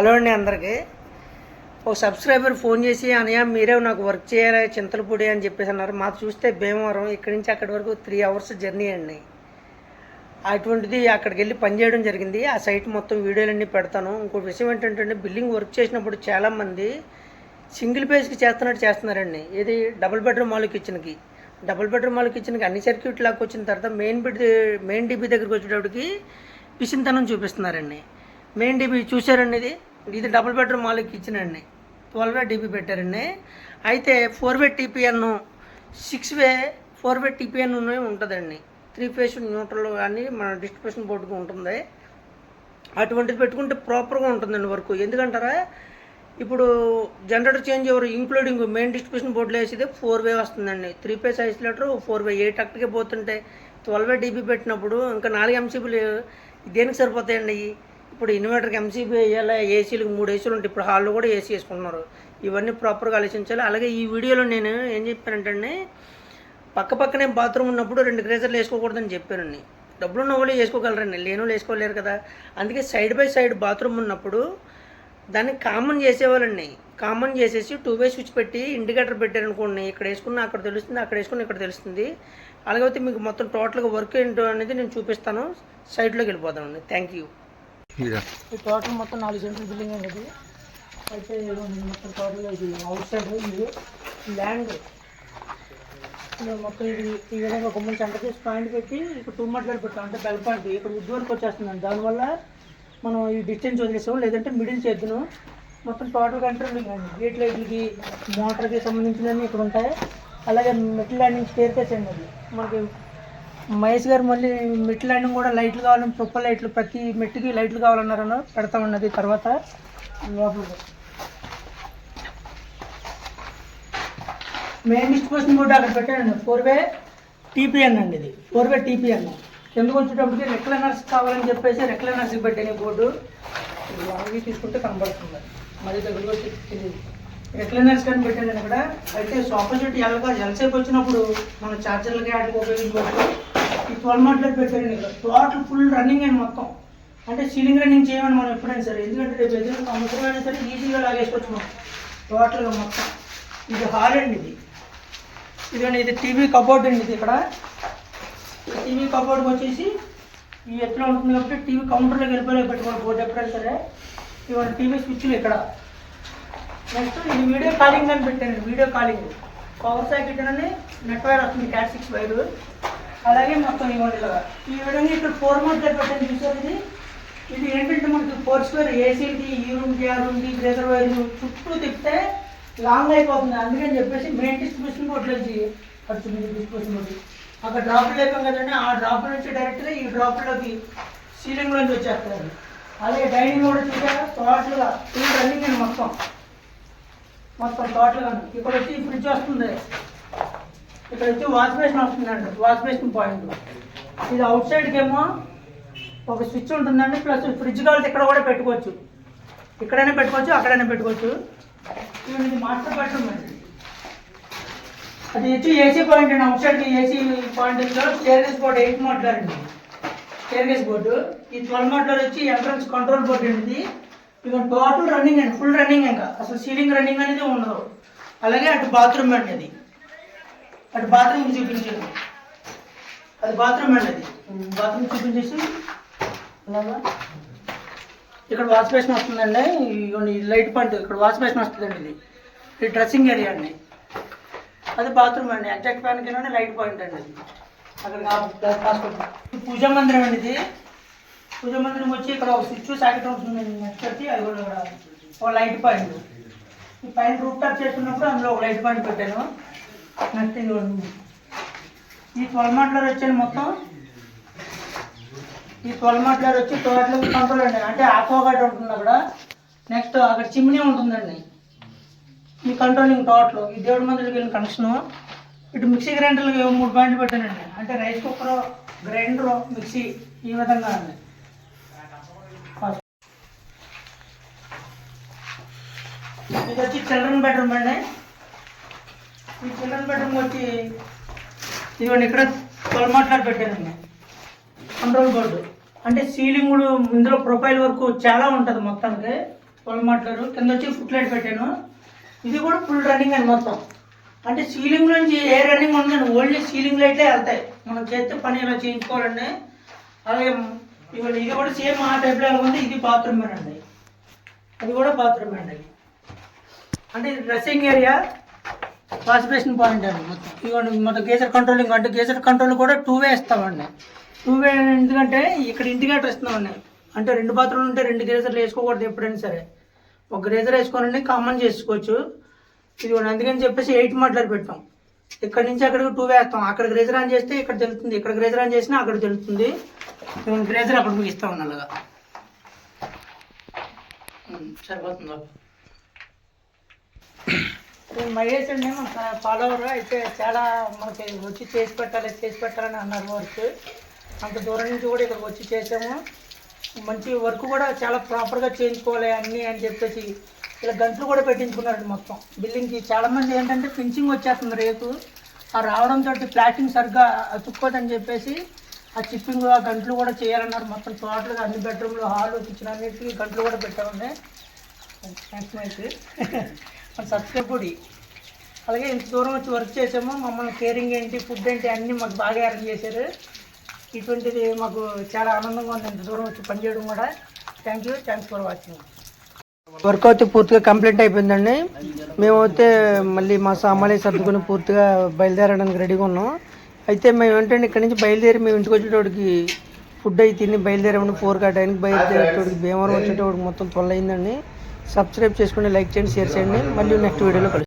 Hello అండి అందరికీ. ఒక సబ్స్క్రైబర్ ఫోన్ చేసి అనయా మీరే నాకు వర్క్ చేయాలి చింతలపూడి అని చెప్పేసి అన్నారు. మాకు చూస్తే భీమవరం ఇక్కడి నుంచి అక్కడి వరకు త్రీ అవర్స్ జర్నీ అండి. అటువంటిది అక్కడికి వెళ్ళి పనిచేయడం జరిగింది. ఆ సైట్ మొత్తం వీడియోలన్నీ పెడతాను. ఇంకో విషయం ఏంటంటే బిల్డింగ్ వర్క్ చేసినప్పుడు చాలామంది సింగిల్ పేజ్కి చేస్తున్నట్టు చేస్తున్నారండి. ఇది డబుల్ బెడ్రూమ్ మాల్ కిచెన్కి డబుల్ బెడ్రూమ్ వాళ్ళ కిచెన్కి అన్ని సర్క్యూట్ లాగా వచ్చిన తర్వాత మెయిన్ బిడ్ మెయిన్ డీబీ దగ్గరికి వచ్చేటప్పటికి పిసింతనం చూపిస్తున్నారండి. మెయిన్ డీబీ చూసారండి ఇది? ఇది డబుల్ బెడ్రూమ్ వాళ్ళకి కిచెన్ అండి ట్వెల్వ్ వే డీబీ పెట్టారండి. అయితే four way TPN six way four way TPN ఉంటుందండి. త్రీ ఫేస్ న్యూట్రల్ కానీ మన డిస్ట్రిబ్యూషన్ బోర్డుకి ఉంటుంది. అటువంటిది పెట్టుకుంటే ప్రాపర్గా ఉంటుందండి వర్క్ ఎందుకంటారా? ఇప్పుడు జనరేటర్ చేంజ్ ఎవరు ఇంక్లూడింగ్ మెయిన్ డిస్ట్రిబ్యూషన్ బోర్డులో వేసేది ఫోర్ వే వస్తుందండి. Three phase isolator four way eight అక్కడికే పోతుంటే ట్వెల్వ్ వే డీబీ పెట్టినప్పుడు ఇంకా నాలుగు ఎంసీబీలు దేనికి సరిపోతాయండి? ఇప్పుడు ఇన్వర్టర్కి ఎంసీబీ వేయాలి? ఏసీలకు మూడు ఏసీలు ఉంటాయి. ఇప్పుడు హాల్లో కూడా ఏసీ వేసుకుంటున్నారు. ఇవన్నీ ప్రాపర్గా ఆలోచించాలి. అలాగే ఈ వీడియోలో నేను ఏం చెప్పానంటే పక్క పక్కనే బాత్రూమ్ ఉన్నప్పుడు రెండు గ్రేజర్లు వేసుకోకూడదని చెప్పానండి డబ్బులు ఉన్న వాళ్ళు వేసుకోగలరండి లేని వాళ్ళు వేసుకోలేరు కదా. అందుకే సైడ్ బై సైడ్ బాత్రూమ్ ఉన్నప్పుడు దాన్ని కామన్ చేసేవాళ్ళండి కామన్ చేసేసి టూ వే స్విచ్ పెట్టి ఇండికేటర్ పెట్టారనుకోండి ఇక్కడ వేసుకున్నా అక్కడ తెలుస్తుంది అక్కడ వేసుకున్న ఇక్కడ తెలుస్తుంది. అలాగైతే మీకు మొత్తం టోటల్గా వర్క్ ఏంటో అనేది నేను చూపిస్తాను. సైడ్లోకి వెళ్ళిపోతానండి థ్యాంక్ యూ ఈ టోటల్ మొత్తం నాలుగు సెంటర్ బిల్డింగ్ అనేది అయితే మొత్తం టోటల్ ఇది అవుట్ సైడ్ ఇది ల్యాండ్ మొత్తం ఇది ఈ విధంగా గుమ్మడి సెంటర్ చేసి పాయింట్ పెట్టి ఇక్కడ టూ మాట్లాడి పెట్టాం. అంటే బెల్ పాయింట్ ఇక్కడ వుడ్ వరకు వచ్చేస్తుందండి. దానివల్ల మనం ఈ డిస్టెన్స్ వదిలేసాం లేదంటే మిడిల్ చేద్దాం మొత్తం టోటల్ కంట్రోల్ అండి. గేట్ లైట్లకి మోటార్కి సంబంధించినవి ఇక్కడ ఉంటాయి. అలాగే మెటల్ ల్యాండింగ్ స్టేర్ కేస్ అండి అది. మనకి మహేష్ గారు మళ్ళీ మెట్ ల్యాండింగ్ కూడా లైట్లు కావాలని తుప్ప లైట్లు ప్రతి మెట్టుకి లైట్లు కావాలన్నారని పెడతామన్నది తర్వాత లోపల. మెయిన్ డిస్ట్రిబ్యూషన్ బోర్డు అక్కడ పెట్టానండి ఫోర్ వే టీపీఎన్ అండి ఇది. ఫోర్ వే టీపీఎన్ కిందకు వచ్చేటప్పటికి రెక్లైనర్స్ కావాలని చెప్పేసి రెక్లైనర్స్ పెట్టాను బోర్డు. అవి తీసుకుంటే కనబడుతుంది. మరి దగ్గరకు వచ్చి తెలియదు రెక్లైనర్స్ కానీ పెట్టాను ఇక్కడ అయితే ఆపోజిట్ ఎల్గా ఎల్సేపు వచ్చినప్పుడు మన ఛార్జర్లకి వాటికి ఉపయోగించుకోవచ్చు ఈ ట్వెల్వ్ మాట్లెట్ పెట్టాను టోటల్ ఫుల్ రన్నింగ్ అండి మొత్తం. అంటే సీలింగ్ రన్నింగ్ చేయమని మనం ఎప్పుడైనా సరే. ఎందుకంటే రేపు ఎదురు సంవత్సరమైనా సరే ఈజీగా లాగేసుకోవచ్చు మనం. టోటల్గా మొత్తం. ఇది హాల్ అండి ఇది. ఇదండి ఇది టీవీ కబోర్డ్ అండి ఇది ఇక్కడ. టీవీ కబోర్డ్ వచ్చేసి ఈ ఎత్తులో ఉంటుంది కాబట్టి టీవీ కౌంటర్లోకి వెళ్ళిపోయి పెట్టుకోవాలి బోర్డు ఎప్పుడైనా సరే. ఇవన్నీ టీవీ స్విచ్లు ఇక్కడ. నెక్స్ట్ ఇది వీడియో కాలింగ్ అని పెట్టాను. వీడియో కాలింగ్ పవర్ సైకిల్ అని నెట్ వైర్ వస్తుంది క్యాట్ సిక్స్ వైర్ అలాగే మొత్తం ఇవ్వండి ఇలాగా ఈ విధంగా ఇక్కడ ఫోర్ మోడ్ పెట్టండి చూసారు ఇది? ఇది ఏంటంటే మనకి ఫోర్ స్క్వేర్ ఏసీకి ఈ రూమ్కి ఆ రూమ్కి గ్రేటర్ చుట్టూ తిప్పితే లాంగ్ అయిపోతుంది. అందుకని చెప్పేసి మెయిన్ డిస్ట్రిబ్యూషన్ బోర్డులోంచి ఖర్చు మీద డిస్ట్రిబ్యూషన్ బోర్డు అక్కడ డ్రాప్లు లేపాం కదండి ఆ డ్రాప్ నుంచి డైరెక్ట్గా ఈ డ్రాప్లోకి సీలింగ్లోంచి వచ్చేస్తారు అలాగే డైనింగ్ కూడా చూసారా? టోటల్గా ఫుల్ రన్నింగ్ మొత్తం. మొత్తం టోటల్గా ఇక్కడ వచ్చి ఫ్రిడ్జ్ వస్తుంది. ఇక్కడ వచ్చి వాష్ బేసిన్ వస్తుందండి వాష్ బేసిన్ పాయింట్. ఇది అవుట్ సైడ్కి ఏమో ఒక స్విచ్ ఉంటుందండి ప్లస్ ఫ్రిడ్జ్ కావాలి ఇక్కడ కూడా పెట్టుకోవచ్చు. ఇక్కడైనా పెట్టుకోవచ్చు అక్కడైనా పెట్టుకోవచ్చు. ఇది మాస్టర్ బెడ్రూమ్ అండి. అది వచ్చి ఏసీ పాయింట్ అండి అవుట్ సైడ్కి AC point staircase board eight modular అండి. Staircase board. ఈ ట్వెల్వ్ మోడ్లర్ వచ్చి ఎంట్రన్స్ కంట్రోల్ బోర్డు అండి. ఇది టోటల్ రన్నింగ్ అండి ఫుల్ రన్నింగ్ ఇంకా. అసలు సీలింగ్ రన్నింగ్ అనేది ఉండదు. అలాగే అటు బాత్రూమ్ అండి అది. అటు బాత్రూమ్ చూపించండి. అది బాత్రూమ్ అండి అది. బాత్రూమ్ చూపించేసి ఇక్కడ వాష్ బేసిన్ వస్తుందండి. Light point. ఇక్కడ వాష్ బేసిన్ వస్తుందండి ఇది. ఇది డ్రెస్సింగ్ ఏరియా అండి. అది బాత్రూమ్ అండి. ఎగ్జాక్ట్ ఫ్యాన్ కింద లైట్ పాయింట్ అండి అది. అక్కడ ఇది పూజా మందిరం అండి ఇది. పూజా మందిరం వచ్చి ఇక్కడ ఒక స్విచ్ సాకెట్ ఉంటుందండి నెక్స్ట్ వచ్చి అది కూడా ఒక లైట్ పాయింట్. ఈ పైన రూప్ టాప్ చేసుకున్నప్పుడు అందులో ఒక లైట్ పాయింట్ పెట్టాను. నెక్స్ట్ ఇదిగోండి. ఈ ట్వెల్వ్ వచ్చాను మొత్తం? ఈ ట్వెల్వ్ వచ్చి టోటల్ కంట్రోల్ అండి అంటే ఆక్వాగార్డ్ ఉంటుంది అక్కడ. నెక్స్ట్ అక్కడ చిమ్నీ ఉంటుందండి. ఈ కంట్రోలింగ్ టోటల్ ఈ దేవుడి మందులకి వెళ్ళిన కనెక్షన్ ఇటు మిక్సీ గ్రైండర్లు మూడు పాయింట్లు పెట్టానండి. అంటే రైస్ కుక్కర్ గ్రైండర్ మిక్సీ ఈ విధంగా అండి. ఇది వచ్చి చిల్డ్రన్ బెడ్రూమ్ అండి. ఈ చిల్డ్రన్ బెడ్రూమ్ వచ్చి ఇదిగోండి ఇక్కడ తొలమాట్లాడి మాట్లాడి పెట్టానండి కంట్రోల్ బోర్డు. అంటే సీలింగ్ ఇందులో ప్రొఫైల్ వరకు చాలా ఉంటుంది మొత్తానికి. తొలమాట్లాడు. మాట్లాడు కింద వచ్చి ఫుట్ లైట్ పెట్టాను. ఇది కూడా ఫుల్ రన్నింగ్ అండి మొత్తం. అంటే సీలింగ్ నుంచి ఏ రన్నింగ్ ఉందండి ఓన్లీ సీలింగ్ లైట్లే వెళ్తాయి. మనం చేస్తే పని ఇలా చేయించుకోవాలండి అలాగే ఇవాళ ఇది కూడా సేమ్ ఆ టైప్లో ఉంది. ఇది బాత్రూమ్ అండి. అది కూడా బాత్రూమ్ అండి. అంటే డ్రెస్సింగ్ ఏరియా వాష్ పాయింట్ అండి మొత్తం. ఇవ్వండి మొత్తం గేజర్ కంట్రోలింగ్ అంటే గేజర్ కంట్రోల్ కూడా టూ వే ఇస్తామండి టూ వే ఎందుకంటే ఇక్కడ ఇండికేటర్ ఇస్తున్నామండి. అంటే రెండు బాత్రూమ్లు ఉంటే రెండు గేజర్లు వేసుకోకూడదు ఎప్పుడైనా సరే. ఒక గ్రేజర్ వేసుకోనండి కామన్ చేసుకోవచ్చు. ఇది అందుకని చెప్పేసి ఎయిట్ మాటలు పెట్టాం. ఇక్కడ నుంచి అక్కడికి టూ వేస్తాం. అక్కడ గ్రేజర్ ఆన్ చేస్తే ఇక్కడ తెలుస్తుంది. ఇక్కడ గ్రేజర్ ఆన్ చేసినా అక్కడ తెలుస్తుంది. గ్రేజర్ అక్కడ మీకు ఇస్తా అలాగా సరిపోతుంది? మహేష్ అండి ఫాలోవర్ అయితే చాలా మనకి వచ్చి చేసి పెట్టాలి చేసి పెట్టాలని అన్నారు వర్క్. అంత దూరం నుంచి కూడా ఇక్కడికి వచ్చి చేసాము. మంచి వర్క్ కూడా చాలా ప్రాపర్గా చేయించుకోవాలి అన్నీ అని చెప్పేసి ఇలా గంటలు కూడా పెట్టించుకున్నారండి మొత్తం. బిల్డింగ్కి చాలామంది ఏంటంటే ఫినిషింగ్ వచ్చేస్తుంది రేపు. ఆ రావడంతో ప్లాస్టింగ్ సరిగ్గా అతుక్కోదని చెప్పేసి ఆ చిప్పింగ్ ఆ గంటలు కూడా చేయాలన్నారు. మొత్తం టోటల్గా అన్ని బెడ్రూమ్లు హాల్ కిచెన్ అన్నిటికీ గంటలు కూడా పెట్టామండి. థ్యాంక్స్ మైక్ సబ్స్క్రైబ్ కూడా అలాగే ఇంత దూరం వచ్చి వర్క్ చేసాము. మమ్మల్ని కేరింగ్ ఏంటి ఫుడ్ ఏంటి అన్నీ మాకు బాగా అరేంజ్ చేశారు. ఇటువంటిది మాకు చాలా ఆనందంగా ఉంది. ఇంత దూరం వచ్చి పనిచేయడం కూడా. Thank you thanks for watching work అయితే పూర్తిగా కంప్లీట్ అయిపోయిందండి. మేమైతే మళ్ళీ మా సామాన్లు సర్దుకుని పూర్తిగా బయలుదేరడానికి రెడీగా ఉన్నాం. అయితే మేము ఏంటంటే ఇక్కడ నుంచి బయలుదేరి మేము ఇంటికి వచ్చేటోడికి ఫుడ్ అయి తిని బయలుదేరామని ఫోర్ కా టైంకి బయలుదేరేటోడికి భీమవరం వచ్చేటోడికి మొత్తం పొల్లయిందండి సబ్స్క్రైబ్ చేసుకోండి లైక్ చేయండి షేర్ చేయండి. మళ్ళీ నెక్స్ట్ వీడియోలో కలుస్తాం.